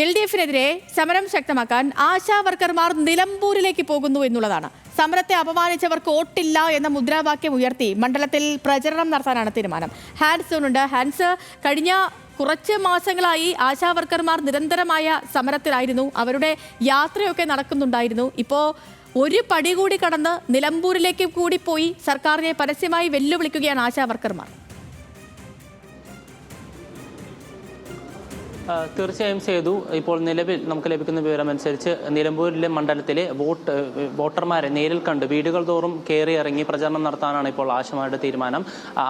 L D എഫിനെതിരെ സമരം ശക്തമാക്കാൻ ആശാ വർക്കർമാർ നിലമ്പൂരിലേക്ക് പോകുന്നു എന്നുള്ളതാണ്. സമരത്തെ അപമാനിച്ചവർക്ക് വോട്ടില്ല എന്ന മുദ്രാവാക്യം ഉയർത്തി മണ്ഡലത്തിൽ പ്രചരണം നടത്താനാണ് തീരുമാനം. ഹാൻസ് ഉണ്ട്. ഹാൻസ് കഴിഞ്ഞ കുറച്ച് മാസങ്ങളായി ആശാ വർക്കർമാർ നിരന്തരമായ സമരത്തിലായിരുന്നു. അവരുടെ യാത്രയൊക്കെ നടക്കുന്നുണ്ടായിരുന്നു. ഇപ്പോൾ ഒരു പടി കൂടി കടന്ന് നിലമ്പൂരിലേക്ക് കൂടി പോയി സർക്കാരിനെ പരസ്യമായി വെല്ലുവിളിക്കുകയാണ് ആശാ വർക്കർമാർ തീർച്ചയായും സേതു ഇപ്പോൾ നിലവിൽ നമുക്ക് ലഭിക്കുന്ന വിവരമനുസരിച്ച് നിലമ്പൂരിലെ മണ്ഡലത്തിലെ വോട്ട് വോട്ടർമാരെ നേരിൽ കണ്ട് വീടുകൾ തോറും കയറി ഇറങ്ങി പ്രചരണം നടത്താനാണ് ഇപ്പോൾ ആശമാരുടെ തീരുമാനം.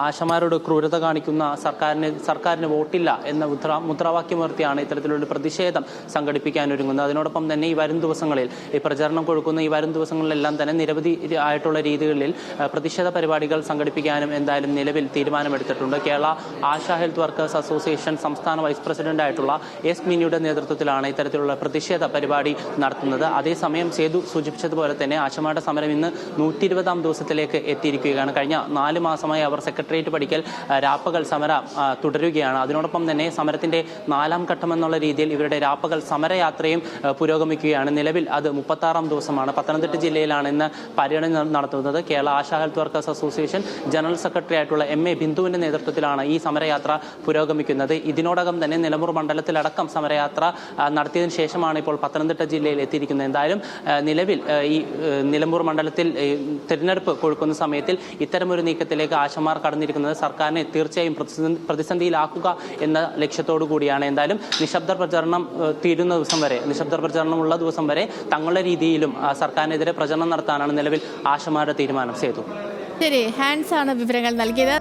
ആശമാരോട് ക്രൂരത കാണിക്കുന്ന സർക്കാരിന് സർക്കാരിന് വോട്ടില്ല എന്ന മുദ്രാ മുദ്രാവാക്യമുയർത്തിയാണ് ഇത്തരത്തിലുള്ള പ്രതിഷേധം സംഘടിപ്പിക്കാൻ ഒരുങ്ങുന്നത് അതിനോടൊപ്പം തന്നെ ഈ വരും ദിവസങ്ങളിൽ ഈ പ്രചരണം കൊടുക്കുന്ന ഈ വരും ദിവസങ്ങളിലെല്ലാം തന്നെ നിരവധി ആയിട്ടുള്ള രീതികളിൽ പ്രതിഷേധ പരിപാടികൾ സംഘടിപ്പിക്കാനും എന്തായാലും നിലവിൽ തീരുമാനമെടുത്തിട്ടുണ്ട്. Kerala Asha health workers association സംസ്ഥാന വൈസ് പ്രസിഡന്റ് ആയിട്ടുള്ള എസ് മിനിയുടെ നേതൃത്വത്തിലാണ് ഇത്തരത്തിലുള്ള പ്രതിഷേധ പരിപാടി നടത്തുന്നത്. അതേസമയം സേതു സൂചിപ്പിച്ചതുപോലെ തന്നെ ആശമാട സമരം ഇന്ന് നൂറ്റി ഇരുപതാം ദിവസത്തിലേക്ക് എത്തിയിരിക്കുകയാണ്. കഴിഞ്ഞ നാല് മാസമായി അവർ സെക്രട്ടേറിയറ്റ് പഠിക്കൽ രാപ്പകൽ സമരം തുടരുകയാണ്. അതിനോടൊപ്പം തന്നെ സമരത്തിന്റെ നാലാം ഘട്ടം എന്നുള്ള രീതിയിൽ ഇവരുടെ രാപ്പകൽ സമരയാത്രയും പുരോഗമിക്കുകയാണ്. നിലവിൽ അത് മുപ്പത്താറാം ദിവസമാണ്. പത്തനംതിട്ട ജില്ലയിലാണ് ഇന്ന് പര്യടനം നടത്തുന്നത്. Kerala Asha health workers association general secretary ആയിട്ടുള്ള എം എ ബിന്ദുവിന്റെ നേതൃത്വത്തിലാണ് ഈ സമരയാത്ര പുരോഗമിക്കുന്നത്. ഇതിനോടകം തന്നെ നിലമ്പൂർ മണ്ഡലത്തിലടക്കം സമരയാത്ര നടത്തിയതിന് ശേഷമാണ് ഇപ്പോൾ പത്തനംതിട്ട ജില്ലയിൽ എത്തിയിരിക്കുന്നത്. എന്തായാലും നിലവിൽ ഈ നിലമ്പൂർ മണ്ഡലത്തിൽ തിരഞ്ഞെടുപ്പ് കൊഴുക്കുന്ന സമയത്തിൽ ഇത്തരമൊരു നീക്കത്തിലേക്ക് ആശമാർ കടന്നിരിക്കുന്നത് സർക്കാരിനെ തീർച്ചയായും പ്രതിസന്ധിയിലാക്കുക എന്ന ലക്ഷ്യത്തോടു കൂടിയാണ്. എന്തായാലും നിശബ്ദ പ്രചരണം തീരുന്ന ദിവസം വരെ നിശബ്ദ പ്രചരണമുള്ള ദിവസം വരെ തങ്ങളുടെ രീതിയിലും സർക്കാരിനെതിരെ പ്രചരണം നടത്താനാണ് നിലവിൽ ആശമാരുടെ തീരുമാനം. സേതു. ശരി ഹാൻസ് ആണ് വിവരങ്ങൾ നൽകിയത്.